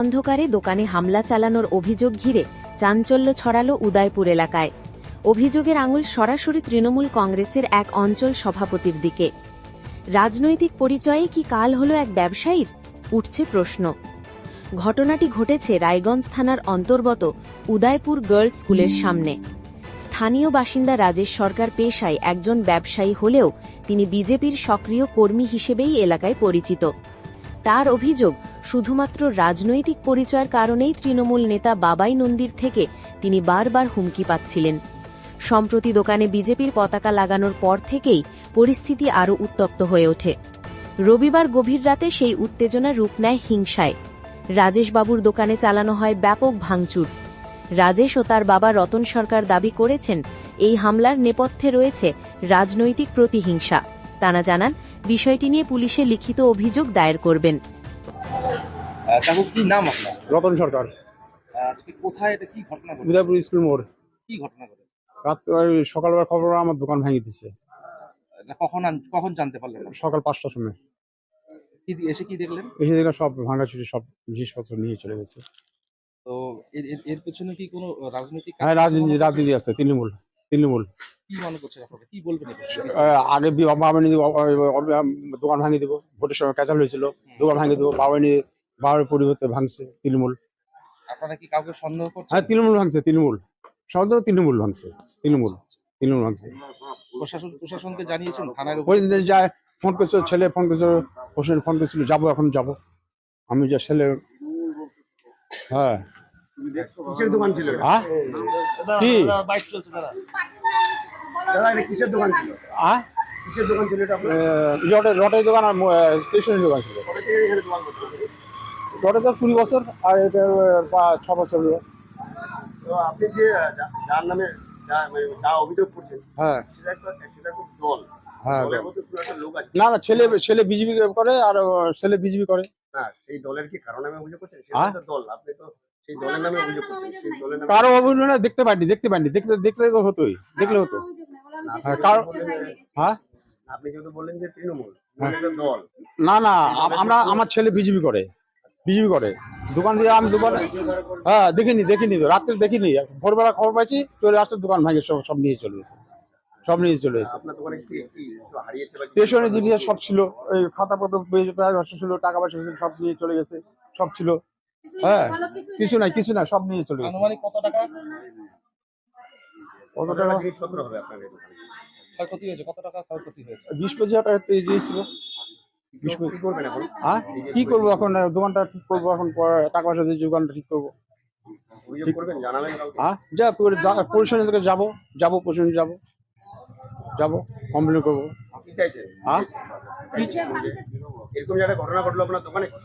অন্ধকারে দোকানে হামলা চালানোর অভিযোগ ঘিরে চাঞ্চল্য ছড়ালো উদয়পুর এলাকায়। অভিযোগের আঙুল সরাসরি তৃণমূল কংগ্রেসের এক অঞ্চল সভাপতির দিকে। রাজনৈতিক পরিচয়ে কি কাল হল এক ব্যবসায়ীর? উঠছে প্রশ্ন। ঘটনাটি ঘটেছে রায়গঞ্জ থানার অন্তর্গত উদয়পুর গার্লস স্কুলের সামনে। স্থানীয় বাসিন্দা রাজেশ সরকার পেশায় একজন ব্যবসায়ী হলেও তিনি বিজেপির সক্রিয় কর্মী হিসেবেই এলাকায় পরিচিত। তার অভিযোগ শুধুমাত্র রাজনৈতিক পরিচয়ের কারণেই তৃণমূল নেতা বাবাই নন্দীর থেকে তিনি বারবার হুমকি পাচ্ছিলেন। সম্প্রতি দোকানে বিজেপির পতাকা লাগানোর পর থেকেই পরিস্থিতি আরও উত্তপ্ত হয়ে ওঠে। রবিবার গভীর রাতে সেই উত্তেজনা রূপ নেয় হিংসায়। রাজেশবাবুর দোকানে চালানো হয় ব্যাপক ভাঙচুর। রাজেশ ও তার বাবা রতন সরকার দাবি করেছেন, এই হামলার নেপথ্যে রয়েছে রাজনৈতিক প্রতিহিংসা। তারা জানান, বিষয়টি নিয়ে পুলিশে লিখিত অভিযোগ দায়ের করবেন। কাকু কি নাম আপনার? রতন সরকার। আজকে কোথায় এটা? কি ঘটনা উদয়পুর স্কুল মোড়। কি ঘটনা রাত সকালবেলা খবর আমার দোকান ভেঙে দিচ্ছে এটা কখন কখন জানতে পারলেন? সকাল পাঁচটার সময়। কি এসে কি দেখলেন? এসে দেখলাম সব ভাঙাচুরি সব জিনিসপত্র নিয়ে চলে গেছে। তো এর পেছনে কি কোনো রাজনৈতিক হ্যাঁ রাজনীতি রাজনীতি আছে তৃণমূল। তৃণমূল। কি মনে করছেন আপনারা? কি বলবেন এ বিষয়ে? আহ, আগে দোকান ভাঙিয়ে দেবো ভোটের সময় ক্যাচাল হয়েছিল দোকান ভাঙিয়ে দেবো বাবানি বাবার পরিবর্তে ভাঙছে তৃণমূল। আপনারা কি কাউকে সন্দেহ করছেন? হ্যাঁ তৃণমূল ভাঙছে তৃণমূল। সব তৃণমূল ভাঙছে তৃণমূল তৃণমূল ভাঙছে। প্রশাসন প্রশাসনকে জানিয়েছেন থানার ওই যায় ফোন করছিল ছেলে ফোন করছিল হোসেন ফোন করছিল যাব এখন যাব। আমি যে ছেলে হ্যাঁ। কিসের দোকান ছিল? এটা? কি? দাদা এটা কিসের দোকান ছিল? কিসের দোকান ছিল এটা আপনার? রটের রটের দোকান আর স্টেশনের দোকান ছিল। রটে তো কুড়ি বছর আর এটা ছ বছর হলো। তো আপনি যে যার নামে যা মানে যা অভিযোগ করছেন হ্যাঁ। সেটা একটা সেটা খুব দল। হ্যাঁ দলের মধ্যে পুরো একটা লোক আছে। না না ছেলে ছেলে বিজেপি করে আর ছেলে বিজেপি করে। না সেই দলের কি কারণ অভিযোগ করছেন? সেটা হ্যাঁ? দল আপনি তো সেই দলের নামে অভিযোগ করছেন সেই দলের নামে কারও অভিযোগ না দেখতে পাইনি দেখতে পাইনি দেখতে দেখলে তো হতোই দেখলে হতো। হ্যাঁ, কারও হ্যাঁ? আপনি যেহেতু বললেন যে তৃণমূল তৃণমূল দল। না না আমরা আমার ছেলে বিজেপি করে। বিজেপি করে। দোকান দিয়ে আমি দোকানে হ্যাঁ দেখিনি দেখিনি তো। রাত্রে দেখিনি। ভোরবেলা খবর পাইছি চলে আসতে দোকান ভাঙে সব সব নিয়ে চলে গেছে সব নিয়ে চলে গেছে আপনার দোকানে কি কি কিছু হারিয়েছে বা কি? স্টেশনের জিনিস সব ছিল। এই খাতা পত্র পেয়ে- প্রায় ছিল টাকা পয়সা ছিল, সব নিয়ে চলে গেছে সব ছিল। হ্যাঁ কিছু নাই। কিছু নাই সব নিয়ে চলে গেছে। কত টাকা? কত টাকা টাকা? হবে আপনার ক্ষয়ক্ষতি হয়েছে কত টাকা ক্ষয়ক্ষতি হয়েছে? বিশ পঁচিশ হাজার টাকা জিনিস ছিল। হ্যাঁ কি করব এখন? দোকানটা ঠিক করব এখন? পরে টাকা পয়সা দিয়ে দোকানটা ঠিক করব। হ্যাঁ যা থেকে যাব। যাব যাব। যাব কমপ্লেন করব। হ্যাঁ।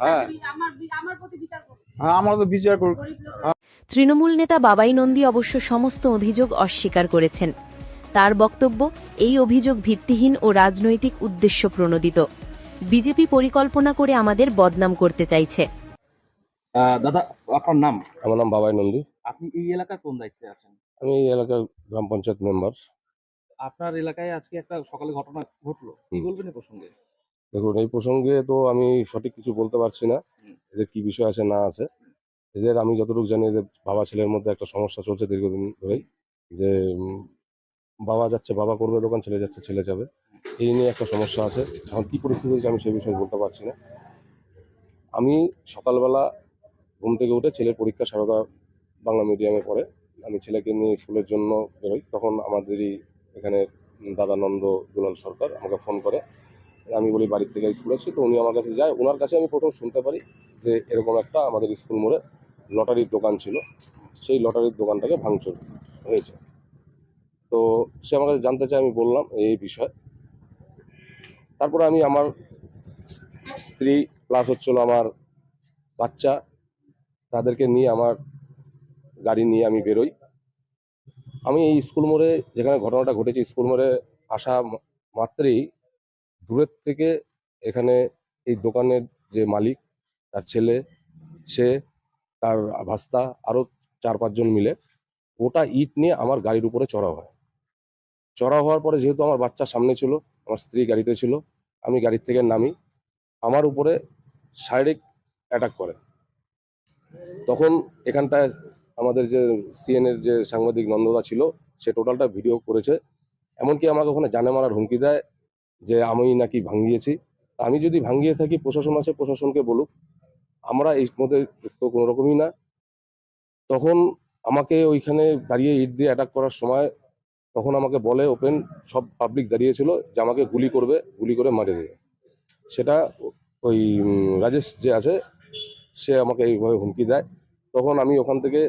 হ্যাঁ আমার আমার প্রতি বিচার করুন। হ্যাঁ তো বিচার তৃণমূল নেতা বাবাই নন্দী অবশ্য সমস্ত অভিযোগ অস্বীকার করেছেন। তার বক্তব্য এই অভিযোগ ভিত্তিহীন ও রাজনৈতিক উদ্দেশ্য প্রণোদিত। বিজেপি পরিকল্পনা করে আমাদের বদনাম করতে চাইছে। দাদা আপনার নাম? আমার নাম বাবাই নন্দী। আপনি এই এলাকার কোন দায়িত্বে আছেন? আমি এই এলাকার গ্রাম পঞ্চায়েত মেম্বার। আপনার এলাকায় আজকে একটা সকালে ঘটনা ঘটলো। কি বলবেন এই প্রসঙ্গে? দেখুন এই প্রসঙ্গে তো আমি সঠিক কিছু বলতে পারছি না। এদের কি বিষয় আছে না আছে। এদের আমি যতটুকু জানি এদের বাবা ছেলের মধ্যে একটা সমস্যা চলছে দীর্ঘদিন ধরেই। যে বাবা যাচ্ছে বাবা করবে দোকান ছেলে যাচ্ছে ছেলে যাবে। এই নিয়ে একটা সমস্যা আছে। এখন কি পরিস্থিতি হয়েছে আমি সে বিষয়ে বলতে পারছি না। আমি সকালবেলা ঘুম থেকে উঠে ছেলের পরীক্ষা সারদা বাংলা মিডিয়ামে পড়ে। আমি ছেলেকে নিয়ে স্কুলের জন্য বেরোই। তখন আমাদেরই এখানে দাদা নন্দ দুলাল সরকার আমাকে ফোন করে। আমি বলি, বাড়ির থেকে স্কুল আছি তো উনি আমার কাছে যায়। ওনার কাছে আমি প্রথম শুনতে পারি যে এরকম একটা আমাদের স্কুল মোড়ে লটারির দোকান ছিল। সেই লটারির দোকানটাকে ভাঙচুর হয়েছে। তো সে আমার কাছে জানতে চায়, আমি বললাম এই বিষয়। তারপরে আমি আমার স্ত্রী প্লাস হচ্ছিল আমার বাচ্চা, তাদেরকে নিয়ে আমার গাড়ি নিয়ে আমি বেরোই। আমি এই স্কুল মোড়ে, যেখানে ঘটনাটা ঘটেছে স্কুল মোড়ে আসা মাত্রেই দূরের থেকে এখানে এই দোকানের যে মালিক, তার ছেলে, সে, তার ভাস্তা আরও চার পাঁচজন মিলে ওটা ইট নিয়ে আমার গাড়ির উপরে চড়া হয়। চড়া হওয়ার পরে যেহেতু আমার বাচ্চা সামনে ছিল আমার স্ত্রী গাড়িতে ছিল, আমি গাড়ির থেকে নামি, আমার উপরে শারীরিক অ্যাটাক করে। তখন এখানটায় আমাদের যে সিএনএর যে সাংবাদিক নন্দদা ছিল, সে টোটালটা ভিডিও করেছে। এমনকি আমাকে ওখানে জানে মারার হুমকি দেয় যে আমি নাকি ভাঙিয়েছি আমি যদি ভাঙিয়ে থাকি, প্রশাসন আছে, প্রশাসনকে বলুক, আমরা এই মধ্যে তো কোনো রকমই না। তখন আমাকে ওইখানে দাঁড়িয়ে ইট দিয়ে অ্যাটাক করার সময় তখন আমাকে বলে ওপেন, সব পাবলিক দাঁড়িয়েছিল যে আমাকে গুলি করবে, গুলি করে মারে দেবে। সেটা ওই রাজেশ যে আছে, সে আমাকে এইভাবে হুমকি দেয়। তখন আমি ওখান থেকে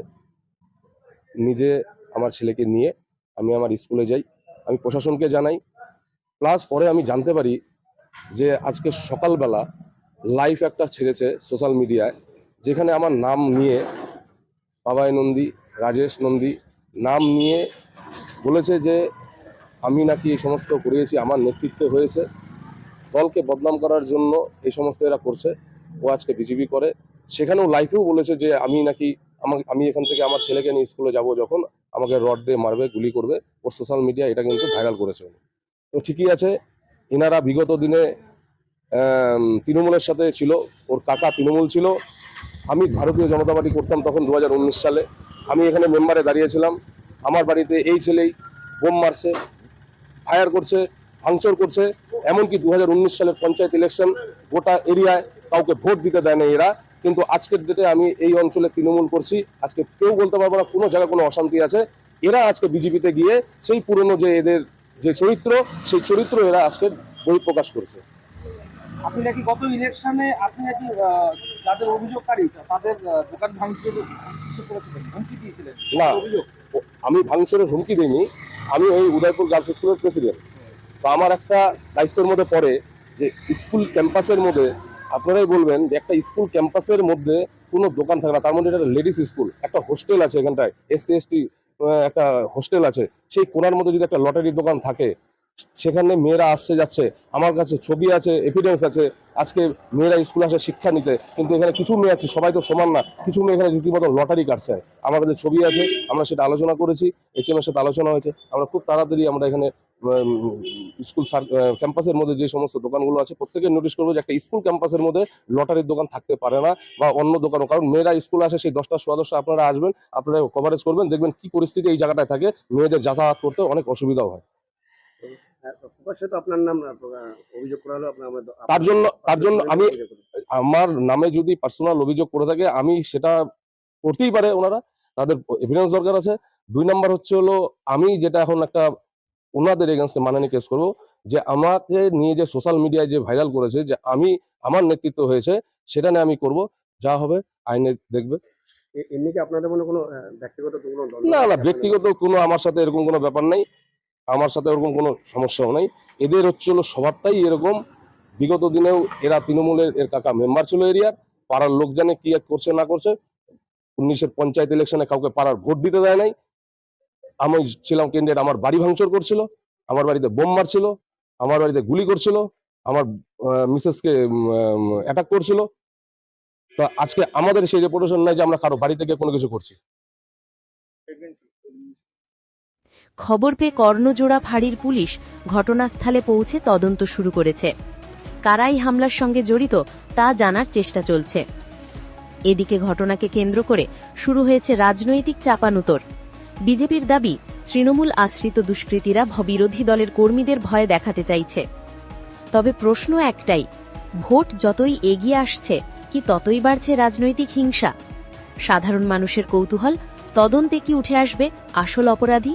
নিজে আমার ছেলেকে নিয়ে আমি আমার স্কুলে যাই। আমি প্রশাসনকে জানাই। প্লাস পরে আমি জানতে পারি যে আজকে সকালবেলা লাইভ একটা ছেড়েছে সোশ্যাল মিডিয়ায় যেখানে আমার নাম নিয়ে বাবাই নন্দী, রাজেশ নন্দী, নাম নিয়ে বলেছে যে আমি নাকি এই সমস্ত করিয়েছি, আমার নেতৃত্বে হয়েছে। দলকে বদনাম করার জন্য এই সমস্ত এরা করছে। ও আজকে বিজেপি করে। সেখানেও লাইফেও বলেছে যে আমি নাকি আমাকে, আমি এখান থেকে আমার ছেলেকে নিয়ে স্কুলে যাব যখন আমাকে রড দিয়ে মারবে, গুলি করবে। ওর সোশ্যাল মিডিয়া এটা কিন্তু ভাইরাল করেছে। তো ঠিকই আছে, এনারা বিগত দিনে তৃণমূলের সাথে ছিল, ওর কাকা তৃণমূল ছিল। আমি ভারতীয় জনতা পার্টি করতাম তখন দু হাজার উনিশ সালে। আমি এখানে মেম্বারে দাঁড়িয়েছিলাম। আমার বাড়িতে এই ছেলেই বোম মারছে, ফায়ার করছে, ভাঙচুর করছে, এমনকি দু হাজার উনিশ সালের পঞ্চায়েত ইলেকশন গোটা এরিয়ায় কাউকে ভোট দিতে দেয় না এরা। কিন্তু আজকের ডেটে আমি এই অঞ্চলে তৃণমূল করছি, আজকে কেউ বলতে পারব না, কোনো জায়গায় কোনো অশান্তি আছে। এরা আজকে বিজেপিতে গিয়ে সেই পুরনো যে এদের যে চরিত্র, সেই চরিত্র এরা আজকে বহিঃপ্রকাশ করছে। আপনি নাকি গত ইলেকশনে আপনি নাকি যাদের অভিযোগকারী তাদের দোকান ভাঙচুর করেছিলেন? হুমকি দিয়েছিলেন? না। অভিযোগ? আমি ভাঙচুরের হুমকি দিইনি। আমি ওই উদয়পুর গার্লস স্কুলের প্রেসিডেন্ট। তো আমার একটা দায়িত্বের মধ্যে পড়ে যে স্কুল ক্যাম্পাসের মধ্যে আপনারাই বলবেন যে একটা স্কুল ক্যাম্পাসের মধ্যে কোনো দোকান থাকে না। তার মধ্যে একটা লেডিস স্কুল একটা হোস্টেল আছে এখানটায় এসসি এসটি একটা হোস্টেল আছে। সেই কোনার মধ্যে যদি একটা লটারির দোকান থাকে সেখানে মেয়েরা আসছে যাচ্ছে। আমার কাছে ছবি আছে এভিডেন্স আছে। আজকে মেয়েরা স্কুল আসে শিক্ষা নিতে। কিন্তু এখানে কিছু মেয়ে আছে, সবাই তো সমান না। কিছু মেয়ে এখানে রীতিমতো লটারি কাটছে আমার কাছে ছবি আছে, আমরা সেটা আলোচনা করেছি। এইচএম এর সাথে আলোচনা হয়েছে। আমরা খুব তাড়াতাড়ি আমরা এখানে স্কুল ক্যাম্পাসের মধ্যে যে সমস্ত দোকানগুলো আছে প্রত্যেকে নোটিশ করব যে একটা স্কুল ক্যাম্পাসের মধ্যে লটারির দোকান থাকতে পারে না বা অন্য দোকানও কারণ মেয়েরা স্কুল আসে, সেই দশটা, সোয়া দশটা আপনারা আসবেন, আপনারা কভারেজ করবেন, দেখবেন কি পরিস্থিতি এই জায়গাটায় থাকে। মেয়েদের যাতায়াত করতে অনেক অসুবিধাও হয়। প্রকাশ্যে তো আপনার নাম আহ, অভিযোগ করা হলো আপনার তার জন্য তার জন্য আমি আমার নামে যদি পার্সোনাল অভিযোগ করে থাকে আমি সেটা করতেই পারে ওনারা। তাদের এভিডেন্স দরকার আছে। দুই নাম্বার হচ্ছে হলো আমি যেটা এখন একটা ওনাদের এগেনস্টে মানানি কেস করব যে আমাকে নিয়ে যে সোশ্যাল মিডিয়ায় যে ভাইরাল করেছে যে আমি আমার নেতৃত্ব হয়েছে সেটা নিয়ে আমি করব। যা হবে আইনে দেখবে। এমনি কি আপনাদের মনে কোনো ব্যক্তিগত না না ব্যক্তিগত কোনো আমার সাথে এরকম কোনো ব্যাপার নাই। আমার সাথে ওরকম কোনো সমস্যাও নাই। এদের হচ্ছে হলো স্বভাবটাই এরকম। বিগত দিনেও এরা তৃণমূলের, এর কাকা মেম্বার ছিল এরিয়ার, পাড়ার লোক জানে কি করছে, না করছে। উনিশের পঞ্চায়েত ইলেকশনে কাউকে পাড়ার ভোট দিতে দেয় নাই। আমি ছিলাম ক্যান্ডিডেট আমার বাড়ি ভাঙচুর করছিল, আমার বাড়িতে বোম মারছিল, আমার বাড়িতে গুলি করছিল, আমার মিসেসকে অ্যাটাক করছিল। তা আজকে আমাদের সেই রেপুটেশন নাই যে আমরা কারও বাড়ি থেকে কোনো কিছু করছি। খবর পেয়ে কর্ণজোড়া ফাঁড়ির পুলিশ ঘটনাস্থলে পৌঁছে তদন্ত শুরু করেছে। কারাই হামলার সঙ্গে জড়িত তা জানার চেষ্টা চলছে। এদিকে ঘটনাকে কেন্দ্র করে শুরু হয়েছে রাজনৈতিক চাপানুতর। বিজেপির দাবি, তৃণমূল আশ্রিত দুষ্কৃতীরা বিরোধী দলের কর্মীদের ভয় দেখাতে চাইছে। তবে প্রশ্ন একটাই, ভোট যতই এগিয়ে আসছে, কি ততই বাড়ছে রাজনৈতিক হিংসা? সাধারণ মানুষের কৌতূহল, তদন্তে কি উঠে আসবে আসল অপরাধী?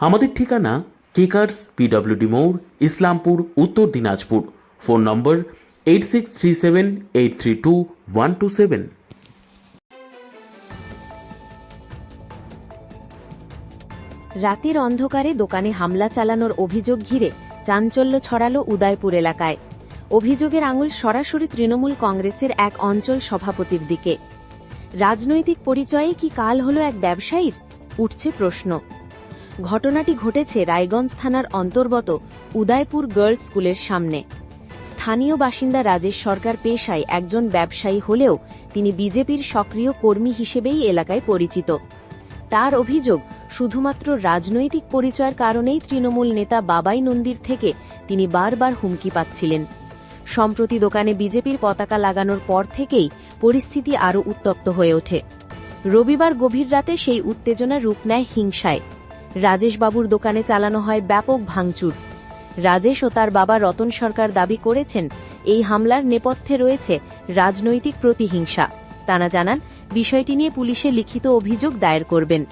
আমাদের ঠিকানা কেকার্স PWD Mour Islampur, Uttar Dinajpur. Phone number eight six three seven eight three two one two seven রাতের অন্ধকারে দোকানে হামলা চালানোর অভিযোগ ঘিরে চাঞ্চল্য ছড়ালো উদয়পুর এলাকায়। অভিযোগের আঙুল সরাসরি তৃণমূল কংগ্রেসের এক অঞ্চল সভাপতির দিকে। রাজনৈতিক পরিচয়ে কি কাল হল এক ব্যবসায়ীর? উঠছে প্রশ্ন। ঘটনাটি ঘটেছে রায়গঞ্জ থানার অন্তর্গত উদয়পুর গার্লস স্কুলের সামনে। স্থানীয় বাসিন্দা রাজেশ সরকার পেশায় একজন ব্যবসায়ী হলেও তিনি বিজেপির সক্রিয় কর্মী হিসেবেই এলাকায় পরিচিত। তার অভিযোগ, শুধুমাত্র রাজনৈতিক পরিচয়ের কারণেই তৃণমূল নেতা বাবাই নন্দীর থেকে তিনি বারবার হুমকি পাচ্ছিলেন। সম্প্রতি দোকানে বিজেপির পতাকা লাগানোর পর থেকেই পরিস্থিতি আরও উত্তপ্ত হয়ে ওঠে। রবিবার গভীর রাতে সেই উত্তেজনা রূপ নেয় হিংসায়। রাজেশবাবুর দোকানে চালানো হয় ব্যাপক ভাঙচুর। রাজেশ ও তার বাবা রতন সরকার দাবি করেছেন এই হামলার নেপথ্যে রয়েছে রাজনৈতিক প্রতিহিংসা। তারা জানান বিষয়টি নিয়ে পুলিশে লিখিত অভিযোগ দায়ের করবেন।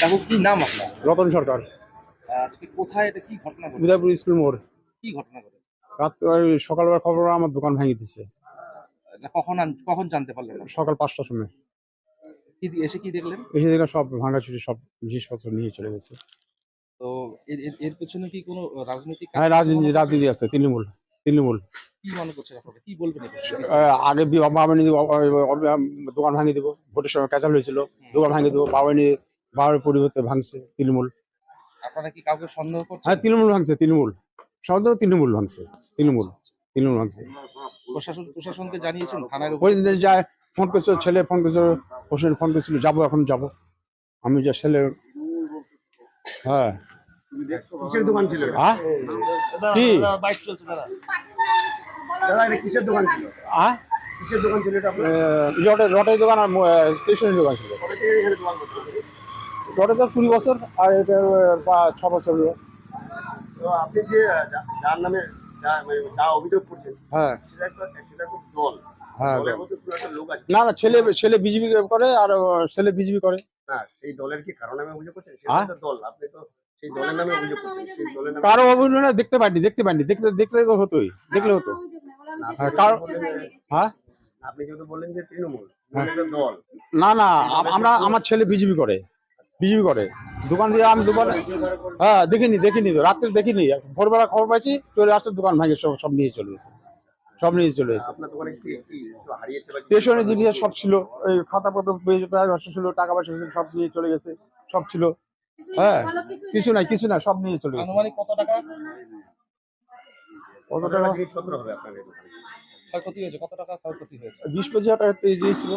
কাকু কি নাম আপনার? রতন সরকার। আহ, আজকে কোথায়? এটা কি ঘটনা ঘটেছে? উদয়পুর স্কুল মোড়। কি ঘটনা ঘটেছে? রাত সকালবেলা খবর আমার দোকান ভেঙে দিচ্ছে কখন কখন জানতে পারলেন? সকাল পাঁচটার সময়। কি এসে কি দেখলেন? এসে দেখলাম সব ভাঙাচুরি সব জিনিসপত্র নিয়ে চলে গেছে। তো এর এর- এর পেছনে কি কোনো রাজনৈতিক হ্যাঁ রাজনীতি রাজনীতি আছে তৃণমূল তৃণমূল। কি মনে করছেন আপনারা? কি বলবেন এই বিষয়ে? আহ, আগে বি- দোকান ভাঙিয়ে দিব ভোটের সময় ক্যাচাল হয়েছিল দোকান ভাঙিয়ে দিব বাবানি বাবার পরিবর্তে ভাঙছে তৃণমূল। আপনারা কি কাউকে সন্দেহ করছেন? হ্যাঁ তৃণমূল ভাঙছে তৃণমূল। সব তৃণমূল ভাঙছে তৃণমূল তৃণমূল ভাঙছে। প্রশাসন প্রশাসনকে জানিয়েছেন থানার উপর ওই দিন যায় ফোন করেছিল ছেলে ফোন করেছিল হোসেন ফোন করেছিল যাব এখন যাব। আমি যে ছেলে হ্যাঁ। দোকান ছিল হ্যাঁ কি? কিসের দোকান ছিল? হ্যাঁ দোকান আর স্টেশনের দোকান ছিল। তো কুড়ি বছর আর এটা ছ বছর হলো। আপনি যে যার নামে মানে যা অভিযোগ করছেন হ্যাঁ। সেটা একটা সেটা খুব দল। হ্যাঁ আছে। না না ছেলে ছেলে বিজেপি করে আর ছেলে বিজেপি করে। সেই দলের কি কারণ অভিযোগ করছেন? হ্যাঁ? দল আপনি তো অভিযোগ কারও অভিনয় না দেখতে পাইনি দেখতে পাইনি। দেখতে দেখলে তো হতোই দেখলে হতো। হ্যাঁ, হ্যাঁ? আপনি যেহেতু বললেন যে তৃণমূল তৃণমূল দল। না না আমরা আমার ছেলে বিজেপি করে বিজেপি করে। দোকান দিয়ে আমি দোকানে হ্যাঁ দেখিনি দেখিনি তো রাত্রে দেখিনি। ভোরবেলা খবর পাইছি চলে আসতে দোকান ভাঙে সব সব নিয়ে চলে গেছে সব নিয়ে চলে কিছু- স্টেশনের জিনিস সব ছিল। এই খাতা পত্র প্রায় ছিল টাকা পয়সা ছিল সব নিয়ে চলে গেছে সব ছিল। হ্যাঁ কিছু নাই কিছু না সব নিয়ে চলে গেছে। কত টাকা? কত কত টাকা? টাকা হবে আপনার ক্ষয়ক্ষতি হয়েছে কত টাকা ক্ষয়ক্ষতি হয়েছে? বিশ পঁচিশ হাজার টাকা ছিল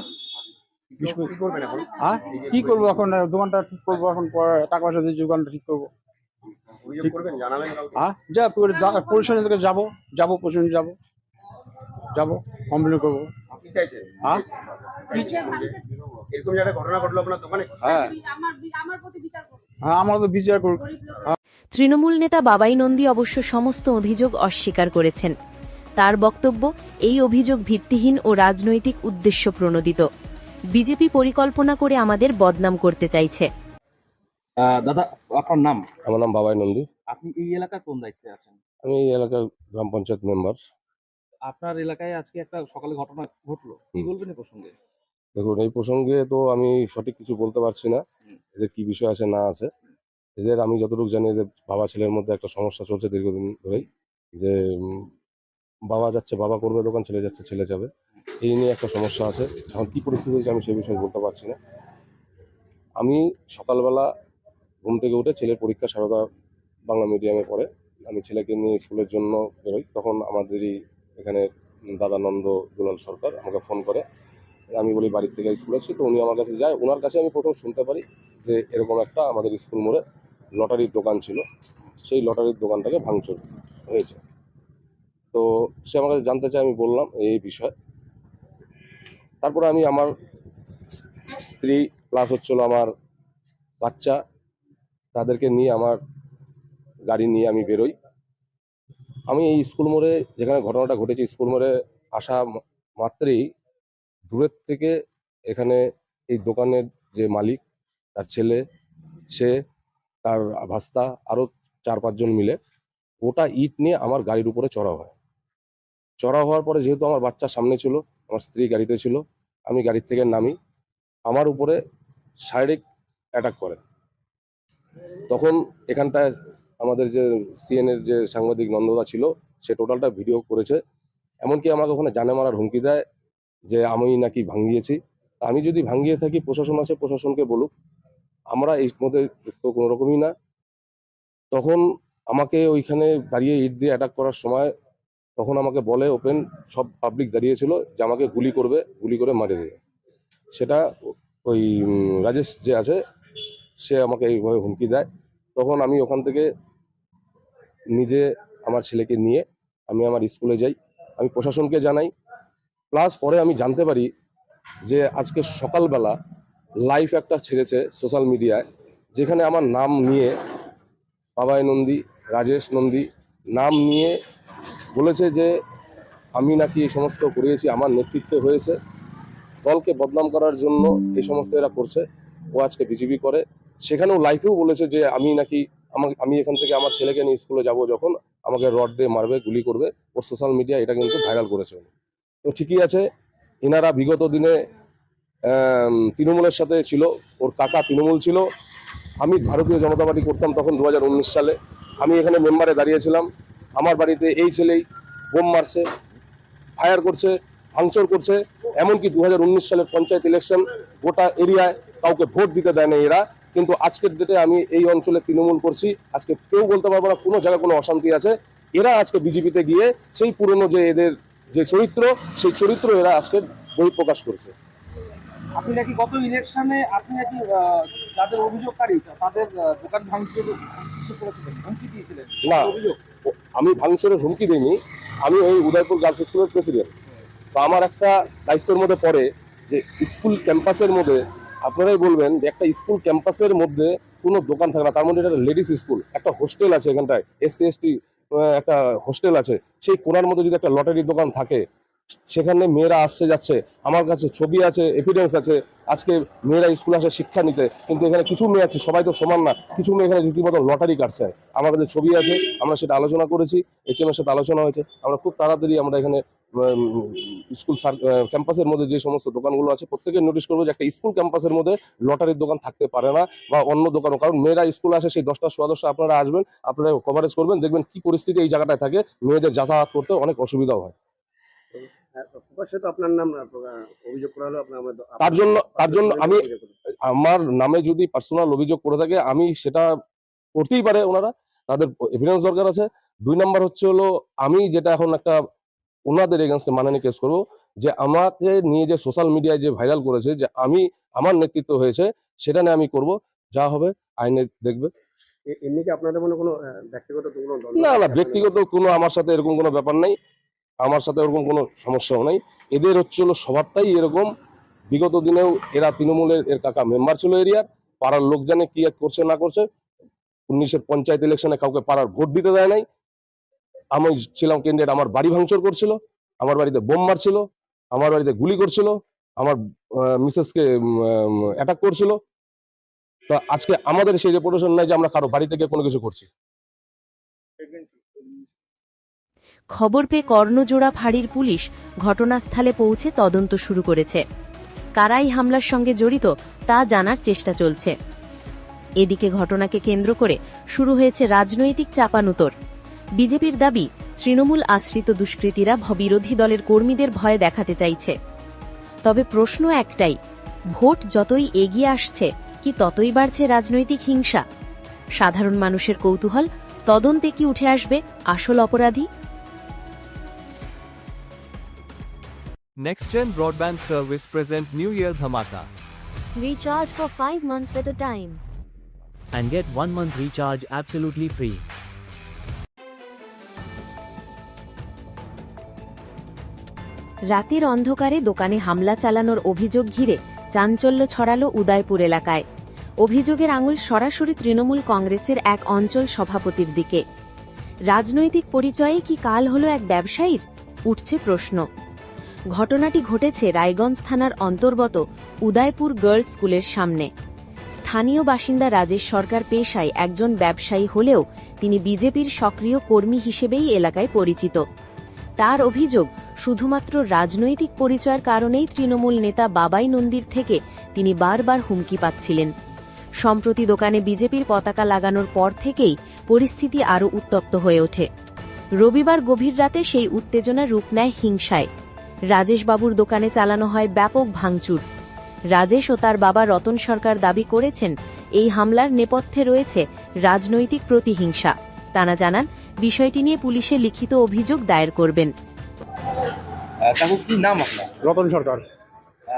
কি- কি করবেন এখন? হ্যাঁ কি করব এখন? দোকানটা ঠিক করব এখন পরে টাকা পয়সা দিয়ে দোকানটা ঠিক করব। হ্যাঁ যা যাব যাব পরিশনে যাব। যাব কমপ্লেন করব। হ্যাঁ? এরকম একটা ঘটনা ঘটলো আপনার দোকানে? হ্যাঁ। আমার আমার প্রতি বিচার করুন হ্যাঁ আমরা তো বিচার করব। তৃণমূল নেতা বাবাই নন্দী অবশ্য সমস্ত অভিযোগ অস্বীকার করেছেন। তার বক্তব্য এই অভিযোগ ভিত্তিহীন ও রাজনৈতিক উদ্দেশ্য প্রণোদিত। বিজেপি পরিকল্পনা করে আমাদের বদনাম করতে চাইছে। আহ, দাদা আপনার নাম? আমার নাম বাবাই নন্দী। আপনি এই এলাকার কোন দায়িত্বে আছেন? আমি এই এলাকার গ্রাম পঞ্চায়েত মেম্বার। আপনার এলাকায় আজকে একটা সকালে ঘটনা ঘটলো। কি বলবেন এই প্রসঙ্গে? দেখুন এই প্রসঙ্গে তো আমি সঠিক কিছু বলতে পারছি না। এদের কি বিষয় আছে না আছে। এদের আমি যতটুকু জানি এদের বাবা ছেলের মধ্যে একটা সমস্যা চলছে দীর্ঘদিন ধরেই। যে বাবা যাচ্ছে বাবা করবে দোকান ছেলে যাচ্ছে ছেলে যাবে। এই নিয়ে একটা সমস্যা আছে। এখন কি পরিস্থিতি হয়েছে আমি সেই বিষয়ে বলতে পারছি না। আমি সকালবেলা ঘুম থেকে উঠে ছেলের পরীক্ষা সারদা বাংলা মিডিয়ামে পড়ে। আমি ছেলেকে নিয়ে স্কুলের জন্য বেরোই। তখন আমাদেরই এখানে দাদা নন্দ দুলাল সরকার আমাকে ফোন করে। আমি বলি, বাড়ির থেকে স্কুল আছি তো উনি আমার কাছে যায়। ওনার কাছে আমি প্রথম শুনতে পারি যে এরকম একটা আমাদের স্কুল মোড়ে লটারির দোকান ছিল। সেই লটারির দোকানটাকে ভাঙচুর হয়েছে। তো সে আমার কাছে জানতে চায়, আমি বললাম এই বিষয়। তারপরে আমি আমার স্ত্রী প্লাস হচ্ছিল আমার বাচ্চা, তাদেরকে নিয়ে, আমার গাড়ি নিয়ে আমি বেরোই। আমি এই স্কুল মোড়ে যেখানে ঘটনাটা ঘটেছে, স্কুল মোড়ে আসা মাত্রেই দূরের থেকে এখানে এই দোকানের যে মালিক, তার ছেলে, সে, তার ভাস্তা আরও চার পাঁচজন মিলে গোটা ইট নিয়ে আমার গাড়ির উপরে চড়া হয়। চড়া হওয়ার পরে যেহেতু আমার বাচ্চা সামনে ছিল, আমার স্ত্রী গাড়িতে ছিল, আমি গাড়ির থেকে নামি, আমার উপরে শারীরিক অ্যাটাক করে। তখন এখানটায় আমাদের যে সিএনের যে সাংবাদিক নন্দদা ছিল, সে টোটালটা ভিডিও করেছে। এমনকি আমাকে ওখানে জানে মারার হুমকি দেয় যে আমি নাকি ভাঙিয়েছি আমি যদি ভাঙিয়ে থাকি, প্রশাসন আছে, প্রশাসনকে বলুক। আমরা এই মধ্যে তো কোনো রকমই না। তখন আমাকে ওইখানে দাঁড়িয়ে ইট দিয়ে অ্যাটাক করার সময় তখন আমাকে বলে ওপেন সব পাবলিক দাঁড়িয়েছিল যে আমাকে গুলি করবে, গুলি করে মারে দেবে। সেটা ওই রাজেশ যে আছে, সে আমাকে এইভাবে হুমকি দেয়। তখন আমি ওখান থেকে নিজে আমার ছেলেকে নিয়ে আমি আমার স্কুলে যাই। আমি প্রশাসনকে জানাই। প্লাস পরে আমি জানতে পারি যে আজকে সকালবেলা লাইভ একটা ছেড়েছে সোশ্যাল মিডিয়ায়, যেখানে আমার নাম নিয়ে বাবাই নন্দী, রাজেশ নন্দী নাম নিয়ে বলেছে যে আমি নাকি এই সমস্ত করিয়েছি, আমার নেতৃত্বে হয়েছে। দলকে বদনাম করার জন্য এই সমস্ত এরা করছে। ও আজকে বিজেপি করে। সেখানেও লাইফেও বলেছে যে আমি নাকি আমাকে আমি এখান থেকে আমার ছেলেকে নিয়ে স্কুলে যাব যখন আমাকে রড দিয়ে মারবে, গুলি করবে। ওর সোশ্যাল মিডিয়া এটা কিন্তু ভাইরাল করেছে উনি। তো ঠিকই আছে, এনারা বিগত দিনে তৃণমূলের সাথে ছিল, ওর কাকা তৃণমূল ছিল। আমি ভারতীয় জনতা পার্টি করতাম তখন দু হাজার উনিশ সালে। আমি এখানে মেম্বারে দাঁড়িয়েছিলাম। আমার বাড়িতে এই ছেলেই বোম মারছে ফায়ার করছে, ভাঙচুর করছে। এমনকি দু হাজার উনিশ সালের পঞ্চায়েত ইলেকশন গোটা এরিয়ায় কাউকে ভোট দিতে দেয় না এরা। কিন্তু আজকের ডেটে আমি এই অঞ্চলে তৃণমূল করছি। আজকে কেউ বলতে পারব না কোনো জায়গায় কোনো অশান্তি আছে। এরা আজকে বিজেপিতে গিয়ে সেই পুরনো যে এদের যে চরিত্র সেই চরিত্র এরা আজকে বহিঃপ্রকাশ করেছে। আপনি নাকি গত ইলেকশনে আপনি নাকি যাদের অভিযোগকারী তাদের দোকান ভাঙচুর হুমকি দিয়েছিলেন? না। অভিযোগ? আমি ভাঙচুরের হুমকি দিইনি। আমি ওই উদয়পুর গার্লস স্কুলের প্রেসিডেন্ট। তো আমার একটা দায়িত্বের মধ্যে পড়ে যে স্কুল ক্যাম্পাসের মধ্যে আপনারাই বলবেন যে একটা স্কুল ক্যাম্পাসের মধ্যে কোনো দোকান থাকে না, তার মধ্যে একটা লেডিস স্কুল, একটা হোস্টেল আছে এখানটায় এসসি এসটি একটা হোস্টেল আছে, সেই কোনার মধ্যে যদি একটা লটারির দোকান থাকে, সেখানে মেয়েরা আসছে যাচ্ছে, আমার কাছে ছবি আছে এভিডেন্স আছে, আজকে মেয়েরা স্কুল আসে শিক্ষা নিতে, কিন্তু এখানে কিছু মেয়ে আছে, সবাই তো সমান না, কিছু মেয়ে এখানে রীতিমতো লটারি কাটছে, আমার কাছে ছবি আছে, আমরা সেটা আলোচনা করেছি এইচএম এর সাথে আলোচনা হয়েছে, আমরা খুব তাড়াতাড়ি আমরা এখানে স্কুল ক্যাম্পাসের মধ্যে যে সমস্ত দোকানগুলো আছে প্রত্যেকে নোটিশ করব যে একটা স্কুল ক্যাম্পাসের মধ্যে লটারির দোকান থাকতে পারে না বা অন্য দোকানও। কারণ মেয়েরা স্কুল আসে সেই দশটা সোয়া দশটা আপনারা আসবেন আপনারা কভারেজ করবেন দেখবেন কি পরিস্থিতি এই জায়গাটায় থাকে মেয়েদের যাতায়াত করতে অনেক অসুবিধাও হয়। আপনার নাম অভিযোগ করা হলো তার জন্য তার জন্য আমি আমার নামে যদি পার্সোনাল অভিযোগ করে থাকে আমি সেটা করতেই পারে ওনারা। তাদের এভিডেন্স দরকার আছে। দুই নাম্বার হচ্ছে হলো আমি যেটা এখন একটা ওনাদের এগেনস্টে মানানি কেস করব। যে আমাকে নিয়ে যে সোশ্যাল মিডিয়ায় যে ভাইরাল করেছে যে আমি আমার নেতৃত্ব হয়েছে সেটা নিয়ে আমি করব। যা হবে আইনে দেখবে। এমনি কি আপনাদের মনে কোনো ব্যক্তিগত কোনো না না ব্যক্তিগত কোনো আমার সাথে এরকম কোনো ব্যাপার নেই। আমার সাথে এরকম কোনো সমস্যাও নেই। এদের হচ্ছে হলো স্বভাবটাই এরকম। বিগত দিনেও এরা তৃণমূলের এর কাকা মেম্বার ছিল এরিয়ার পাড়ার লোক জানে কি করছে না করছে। উনিশের পঞ্চায়েত ইলেকশনে কাউকে পাড়ার ভোট দিতে দেয় নাই। আমি ছিলাম ক্যান্ডিডেট আমার বাড়ি ভাঙচুর করছিল, আমার বাড়িতে বোম মারছিল, আমার বাড়িতে গুলি করছিল, আমার মিসেসকে অ্যাটাক করছিল। তা আজকে আমাদের সেই রেপুটেশন নাই যে আমরা কারও বাড়ি থেকে কোনো কিছু করছি। খবর পেয়ে কর্ণজোড়া ফাঁড়ির পুলিশ ঘটনাস্থলে পৌঁছে তদন্ত শুরু করেছে। কারাই হামলার সঙ্গে জড়িত তা জানার চেষ্টা চলছে। এদিকে ঘটনাকে কেন্দ্র করে শুরু হয়েছে রাজনৈতিক চাপানুতর। বিজেপির দাবি তৃণমূল আশ্রিত দুষ্কৃতীরা বিরোধী দলের কর্মীদের ভয় দেখাতে চাইছে তবে প্রশ্ন একটাই ভোট যতই এগিয়ে আসছে কি ততই বাড়ছে রাজনৈতিক হিংসা সাধারণ মানুষের কৌতূহল তদন্তে কি উঠে আসবে আসল অপরাধী NextGen Broadband Service present New Year Dhamaka Recharge for 5 months at a time. and get 1 month recharge absolutely free. রাতের অন্ধকারে দোকানে হামলা চালানোর অভিযোগ ঘিরে চাঞ্চল্য ছড়ালো উদয়পুর এলাকায়। অভিযোগের আঙুল সরাসরি তৃণমূল কংগ্রেসের এক অঞ্চল সভাপতির দিকে। রাজনৈতিক পরিচয়ে কি কাল হলো এক ব্যবসায়ীর? উঠছে প্রশ্ন। ঘটনাটি ঘটেছে রায়গঞ্জ থানার অন্তর্গত উদয়পুর গার্লস স্কুলের সামনে। স্থানীয় বাসিন্দা রাজেশ সরকার পেশায় একজন ব্যবসায়ী হলেও তিনি বিজেপির সক্রিয় কর্মী হিসেবেই এলাকায় পরিচিত। তার অভিযোগ শুধুমাত্র রাজনৈতিক পরিচয়ের কারণেই তৃণমূল নেতা বাবাই নন্দীর থেকে তিনি বারবার হুমকি পাচ্ছিলেন। সম্প্রতি দোকানে বিজেপির পতাকা লাগানোর পর থেকেই পরিস্থিতি আরও উত্তপ্ত হয়ে ওঠে। রবিবার গভীর রাতে সেই উত্তেজনা রূপ নেয় হিংসায়। রাজেশবাবুর দোকানে চালানো হয় ব্যাপক ভাঙচুর। রাজেশ ও তার বাবা রতন সরকার দাবি করেছেন, এই হামলার নেপথ্যে রয়েছে রাজনৈতিক প্রতিহিংসা। তারা জানান, বিষয়টি নিয়ে পুলিশে লিখিত অভিযোগ দায়ের করবেন। কাকু কি নাম আপনার? রতন সরকার।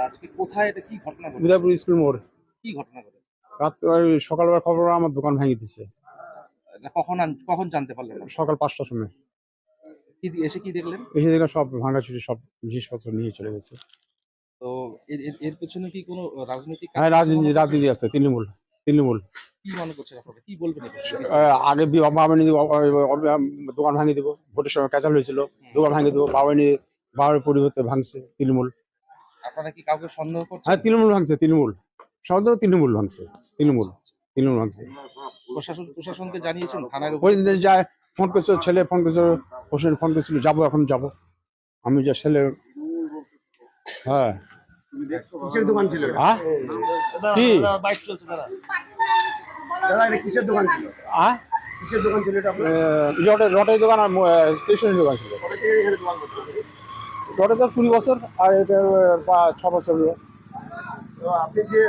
আজকে কোথায় এটা কি ঘটনা ঘটেছে? উদয়পুর স্কুল মোড়। কি ঘটনা ঘটেছে? রাত ওই সকালবেলা খবর আমার দোকান ভেঙে এটা কখন আন- কখন জানতে পারলেন সকাল পাঁচটার সময়। কি দি- এসে কি দেখলেন? এসে দেখলাম সব ভাঙাচুরি সব জিনিসপত্র নিয়ে চলে গেছে। তো এর এর- এর পেছনে কি কোনো রাজনৈতিক হ্যাঁ রাজনীতি রাজনীতি আছে তৃণমূল। তৃণমূল। কি মনে করছেন আপনারা? কি বলবেন আহ, আগে দোকান ভাঙিয়ে দেবো ভোটের সময় ক্যাচাল হয়েছিল দোকান ভাঙিয়ে দেবো বাবানি বাবার পরিবর্তে ভাঙছে তৃণমূল। আপনারা কি কাউকে সন্দেহ করছেন? হ্যাঁ তৃণমূল ভাঙছে তৃণমূল। সন্দেহ তৃণমূল ভাঙছে তৃণমূল তৃণমূল ভাঙছে। প্রশাসন প্রশাসনকে জানিয়েছেন থানার ওই যায় ফোন করেছিল ছেলে ফোন করেছিল হোসেন ফোন করেছিল যাব এখন যাব। আমি যা ছেলে হ্যাঁ। কিসের দোকান ছিল কি? দাদা এটা কিসের দোকান ছিল? আহ? কিসের দোকান ছিল এটা আপনার? রটের দোকান আর স্টেশনের দোকান ছিল। রটে তো কুড়ি বছর আর এটা ছ বছর হলো। তো আপনি যে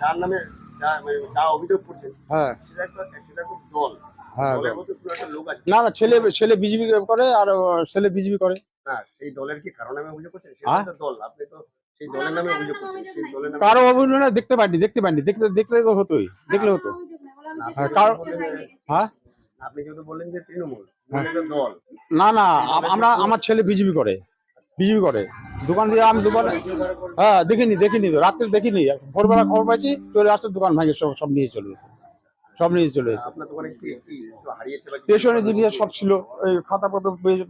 যার নামে যা মানে যা অভিযোগ করছেন হ্যাঁ। সেটা একটা সেটা খুব দল। হ্যাঁ দলের মধ্যে পুরো একটা লোক আছে। না না ছেলে ছেলে বিজেপি করে আর ছেলে বিজেপি করে। না সেই দলের কি কারও নামে অভিযোগ করছেন? সেটা দল। আপনি তো কারও অভিযোগ না দেখতে পাইনি দেখতে পাইনি দেখতে দেখলে তো হতোই দেখলে হতো। হ্যাঁ, কারও হ্যাঁ আপনি যেহেতু বললেন যে তৃণমূল দল। না না আমরা আমার ছেলে বিজেপি করে বিজেপি করে। দোকান দিয়ে আমি দোকান হ্যাঁ দেখিনি দেখিনি তো রাত্রে দেখিনি। ভোরবেলা খবর পাইছি চলে আসতে দোকান ভাঙে সব সব নিয়ে চলে গেছে সব নিয়ে চলে কি? স্টেশনে জিনিস সব ছিল এই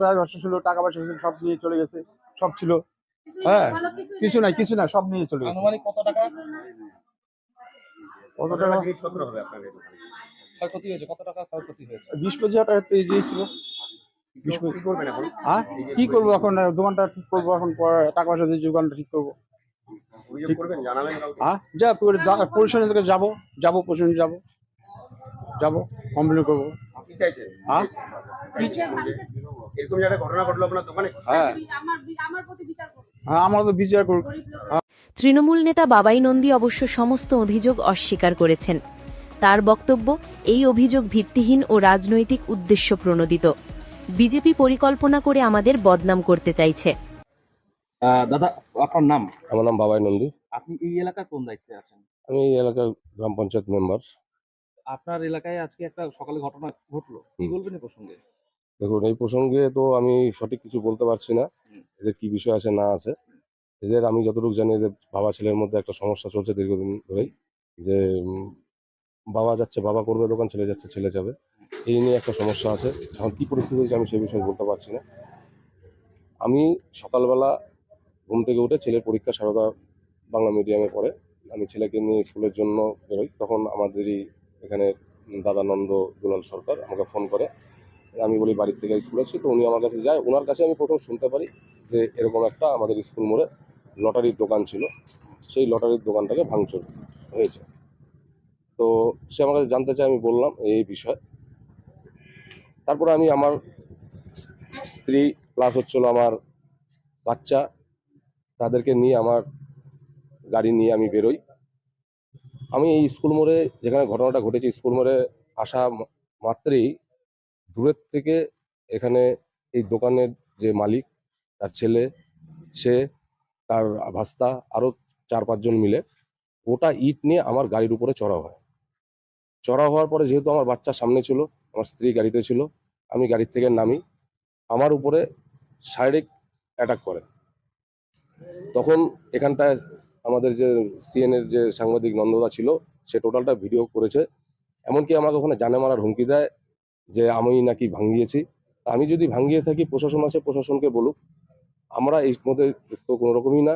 প্রায় ব্যবসা ছিল টাকা পয়সা ছিল সব নিয়ে চলে গেছে সব ছিল। হ্যাঁ কিছু নাই কিছু নাই সব নিয়ে চলে গেছে। আনুমানিক কত টাকা? কত টাকা? জিনিসপত্র হবে আপনার ক্ষয়ক্ষতি হয়েছে কত টাকা ক্ষয়ক্ষতি হয়েছে? বিশ পঁচিশ হাজার টাকা এই জিনিস ছিল বিশ কি করবেন এখন? হ্যাঁ কি করব এখন? দোকানটা ঠিক করব এখন পরে টাকা পয়সা দিয়ে দোকানটা ঠিক করব। হ্যাঁ যা থেকে যাব যাব পরিশনে যাব। যাব কমপ্লেন করব। কি চাইছেন? হ্যাঁ এরকম যারা ঘটনা ঘটলো আপনার দোকানে? হ্যাঁ। আমরা তো বিচার করব তৃণমূল নেতা বাবাই নন্দী অবশ্য সমস্ত অভিযোগ অস্বীকার করেছেন। তার বক্তব্য এই অভিযোগ ভিত্তিহীন ও রাজনৈতিক উদ্দেশ্য প্রণোদিত। বিজেপি পরিকল্পনা করে আমাদের বদনাম করতে চাইছে। আহ, দাদা আপনার নাম? আমার নাম বাবাই নন্দী। আপনি এই এলাকার কোন দায়িত্বে আছেন? আমি এই এলাকার গ্রাম পঞ্চায়েত মেম্বার। আপনার এলাকায় আজকে একটা সকালে ঘটনা ঘটলো। কি বলবেন এই প্রসঙ্গে? দেখুন এই প্রসঙ্গে তো আমি সঠিক কিছু বলতে পারছি না। এদের কি বিষয় আছে না আছে। এদের আমি যতটুকু জানি এদের বাবা ছেলের মধ্যে একটা সমস্যা চলছে দীর্ঘদিন ধরেই। যে বাবা যাচ্ছে বাবা করবে দোকান ছেলে যাচ্ছে ছেলে যাবে। এই নিয়ে একটা সমস্যা আছে। এখন কি পরিস্থিতি হয়েছে আমি সেই বিষয়ে বলতে পারছি না। আমি সকালবেলা ঘুম থেকে উঠে ছেলের পরীক্ষা সারদা বাংলা মিডিয়ামে পড়ে। আমি ছেলেকে নিয়ে স্কুলের জন্য বেরোই। তখন আমাদেরই এখানে দাদানন্দ দুলাল সরকার আমাকে ফোন করে। আমি বলি বাড়ির থেকে স্কুল আছি তো উনি আমার কাছে যায়। ওনার কাছে আমি প্রথম শুনতে পারি যে এরকম একটা আমাদের স্কুল মোড়ে লটারির দোকান ছিল। সেই লটারির দোকানটাকে ভাঙচুর হয়েছে। তো সে আমার কাছে জানতে চায়, আমি বললাম এই বিষয়। তারপরে আমি আমার স্ত্রী প্লাস হচ্ছিল আমার বাচ্চা, তাদেরকে নিয়ে আমার গাড়ি নিয়ে আমি বেরোই। আমি এই স্কুল মোড়ে, যেখানে ঘটনাটা ঘটেছে, স্কুল মোড়ে আসা মাত্রেই দূরের থেকে এখানে এই দোকানের যে মালিক, তার ছেলে, সে, তার ভাস্তা আরও চার পাঁচজন মিলে গোটা ইট নিয়ে আমার গাড়ির উপরে চড়া হয়। চড়া হওয়ার পরে যেহেতু আমার বাচ্চা সামনে ছিল, আমার স্ত্রী গাড়িতে ছিল, আমি গাড়ির থেকে নামি, আমার উপরে শারীরিক অ্যাটাক করে। তখন এখানটায় আমাদের যে সিএনএর যে সাংবাদিক নন্দদা ছিল, সে টোটালটা ভিডিও করেছে। এমনকি আমাকে ওখানে জানে মারার হুমকি দেয় যে আমি নাকি ভাঙিয়েছি আমি যদি ভাঙিয়ে থাকি, প্রশাসন আছে, প্রশাসনকে বলুক, আমরা এই মধ্যে যুক্ত কোনো রকমই না।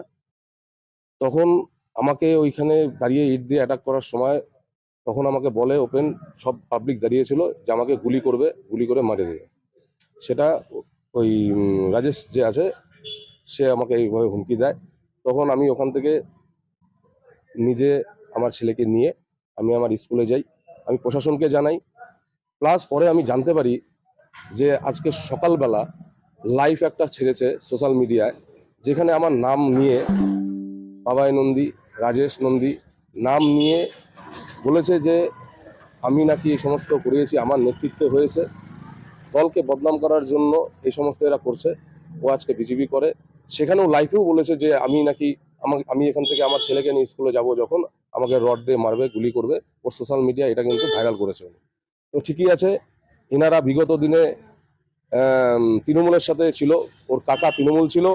তখন আমাকে ওইখানে দাঁড়িয়ে ইট দিয়ে অ্যাটাক করার সময় তখন আমাকে বলে ওপেন সব পাবলিক দাঁড়িয়েছিল যে আমাকে গুলি করবে, গুলি করে মারে দেবে। সেটা ওই রাজেশ যে আছে, সে আমাকে এইভাবে হুমকি দেয়। তখন আমি ওখান থেকে নিজে আমার ছেলেকে নিয়ে আমি আমার স্কুলে যাই। আমি প্রশাসনকে জানাই প্লাস পরে আমি জানতে পারি যে আজকে সকালবেলা লাইভ একটা ছেড়েছে সোশ্যাল মিডিয়ায় যেখানে আমার নাম নিয়ে বাবাই নন্দী, রাজেশ নন্দী নাম নিয়ে বলেছে যে আমি নাকি এই সমস্ত করিয়েছি, আমার নেতৃত্বে হয়েছে। দলকে বদনাম করার জন্য এই সমস্ত এরা করছে, ও আজকে বিজেপি করে। সেখানেও লাইফেও বলেছে যে আমি নাকি আমাকে, আমি এখান থেকে আমার ছেলেকে নিয়ে স্কুলে যাব যখন, আমাকে রড দিয়ে মারবে, গুলি করবে। ও সোশ্যাল মিডিয়া এটা কিন্তু ভাইরাল করেছে। তো ঠিকই আছে, এনারা বিগত দিনে তৃণমূলের সাথে ছিল, ওর কাকা তৃণমূল ছিল।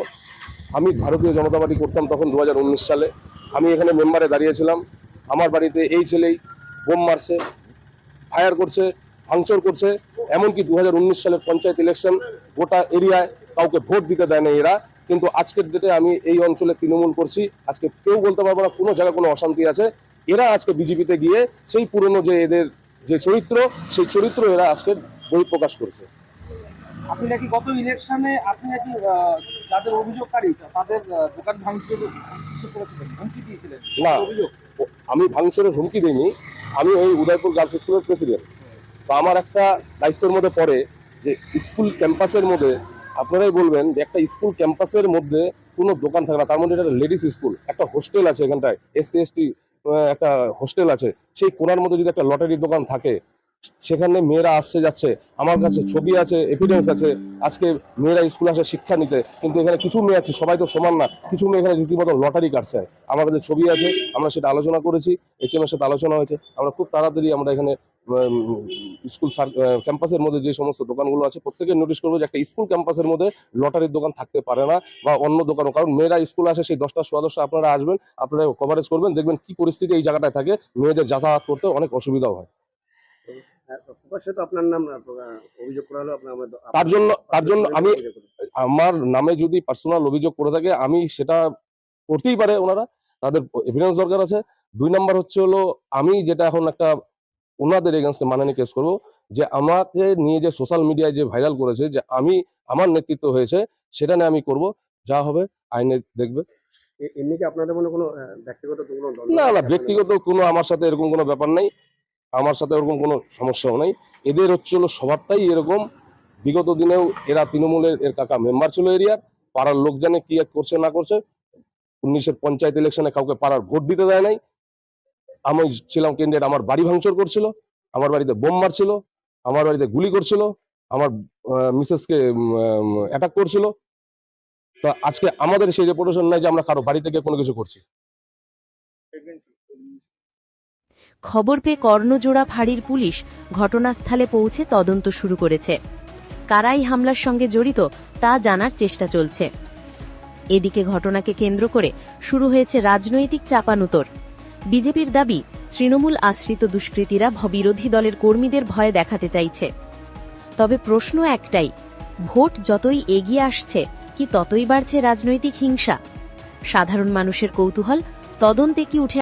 আমি ভারতীয় জনতা পার্টি করতাম তখন দু হাজার উনিশ সালে। আমি এখানে মেম্বারে দাঁড়িয়েছিলাম। আমার বাড়িতে এই ছেলেই বোম মারছে, ফায়ার করছে, ভাঙচুর করছে। এমনকি দু হাজার উনিশ সালের পঞ্চায়েত ইলেকশন, গোটা এরিয়ায় কাউকে ভোট দিতে দেয় না এরা। কিন্তু আজকের ডেটে আমি এই অঞ্চলে তৃণমূল করছি। আজকে কেউ বলতে পারব না, কোনো জায়গায় কোনো অশান্তি আছে। এরা আজকে বিজেপিতে গিয়ে সেই পুরনো যে এদের যে চরিত্র সেই চরিত্র এরা আজকে বই প্রকাশ করেছে। আপনি নাকি গত ইলেকশনে আপনি নাকি যাদের অভিযোগকারী তাদের দোকান ভাঙচুর করেছিলেন হুমকি দিয়েছিলেন? না। অভিযোগ? আমি ভাঙচুরের হুমকি দিইনি। আমি ওই উদয়পুর গার্লস স্কুলের প্রেসিডেন্ট তো আমার একটা দায়িত্বের মধ্যে পড়ে যে স্কুল ক্যাম্পাসের মধ্যে আপনারাই বলবেন যে একটা স্কুল ক্যাম্পাসের মধ্যে কোনো দোকান থাকে না তার মধ্যে একটা লেডিস স্কুল একটা হোস্টেল আছে এখানটায় এসসি এসটি একটা হোস্টেল আছে। সেই কোনার মধ্যে যদি একটা লটারির দোকান থাকে, সেখানে মেয়েরা আসছে যাচ্ছে। আমার কাছে ছবি আছে এভিডেন্স আছে। আজকে মেয়েরা স্কুলে আসে শিক্ষা নিতে, কিন্তু এখানে কিছু মেয়ে আছে, সবাই তো সমান না। কিছু মেয়ে এখানে রীতিমতো লটারি কাটছে। আমার কাছে ছবি আছে, আমরা সেটা আলোচনা করেছি এইচএমের সাথে আলোচনা হয়েছে। আমরা খুব তাড়াতাড়ি আমরা এখানে স্কুল ক্যাম্পাসের মধ্যে যে সমস্ত দোকানগুলো আছে প্রত্যেকে নোটিশ করব যে একটা স্কুল ক্যাম্পাসের মধ্যে লটারির দোকান থাকতে পারে না বা অন্য দোকানও। কারণ মেয়েরা স্কুল আসে সেই দশটা সোয়া দশটা আপনারা আসবেন আপনারা কভারেজ করবেন দেখবেন কি পরিস্থিতি এই জায়গাটায় থাকে। মেয়েদের যাতায়াত করতে অনেক অসুবিধাও হয়। হ্যাঁ, তো প্রকাশ্যে তো আপনার নাম অভিযোগ করা হলো তার জন্য তার জন্য আমি আমার নামে যদি পার্সোনাল অভিযোগ করে থাকে আমি সেটা করতেই পারে ওনারা। তাদের এভিডেন্স দরকার আছে। দুই নাম্বার হচ্ছে হলো আমি যেটা এখন একটা ওনাদের এগেনস্টে মানানি কেস করব। যে আমাকে নিয়ে যে সোশ্যাল মিডিয়ায় যে ভাইরাল করেছে যে আমি আমার নেতৃত্ব হয়েছে সেটা নিয়ে আমি করব। যা হবে আইনে দেখবে। এমনি কি আপনাদের মনে কোনো ব্যক্তিগত কোনো না না ব্যক্তিগত কোনো আমার সাথে এরকম কোনো ব্যাপার নাই। আমার সাথে এরকম কোনো সমস্যাও নাই। এদের হচ্ছে হলো স্বভাবটাই এরকম। বিগত দিনেও এরা তৃণমূলের এর কাকা মেম্বার ছিল এরিয়ার। পাড়ার লোক জানে কি করছে না করছে। উনিশের পঞ্চায়েত ইলেকশনে কাউকে পাড়ার ভোট দিতে দেয় নাই। আমি ছিলাম ক্যান্ডিডেট আমার বাড়ি ভাঙচুর করছিল, আমার বাড়িতে বোম মারছিল, আমার বাড়িতে গুলি করছিল, আমার মিসেসকে অ্যাটাক করছিল। তো আজকে আমাদের সেই রেপুটেশন নাই যে আমরা কারও বাড়ি থেকে কোনো কিছু করছি। খবর পেয়ে কর্ণজোড়া ফাঁড়ির পুলিশ ঘটনাস্থলে পৌঁছে তদন্ত শুরু করেছে। কারাই হামলার সঙ্গে জড়িত তা জানার চেষ্টা চলছে। এদিকে ঘটনাকে কেন্দ্র করে শুরু হয়েছে রাজনৈতিক চাপানুতর। বিজেপির দাবি, তৃণমূল আশ্রিত দুষ্কৃতীরা বিরোধী দলের কর্মীদের ভয় দেখাতে চাইছে। তবে প্রশ্ন একটাই, ভোট যতই এগিয়ে আসছে, কি ততই বাড়ছে রাজনৈতিক হিংসা? সাধারণ মানুষের কৌতূহল, তদন্তে কি উঠে